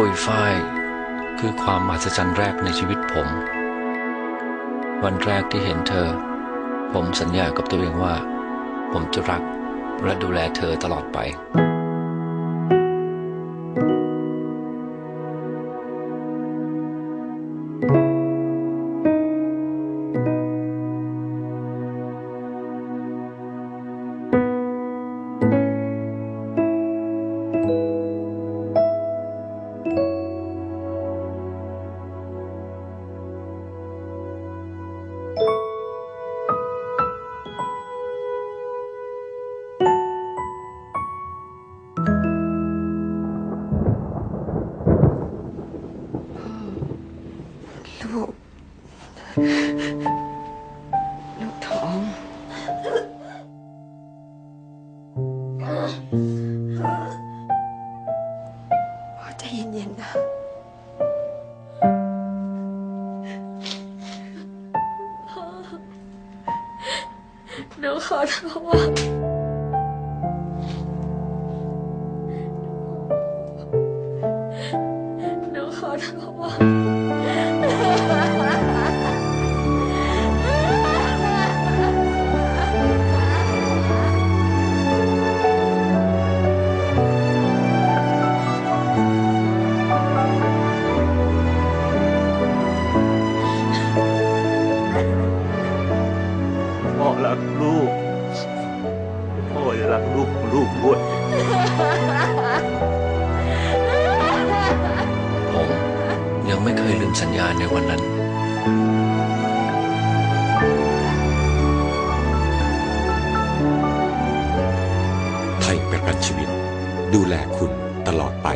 ปุยฝ้าย คือความมหัศจรรย์แรกในชีวิตผม วันแรกที่เห็นเธอ ผมสัญญากับตัวเองว่า ผมจะรักและดูแลเธอตลอดไป 我疼我这一年呐好好能好点了能好点 รักลูก พ่อจะรักลูกของลูกด้วย ผมยังไม่เคยลืมสัญญาในวันนั้น ไทยประกันชีวิต ดูแลคุณตลอดไป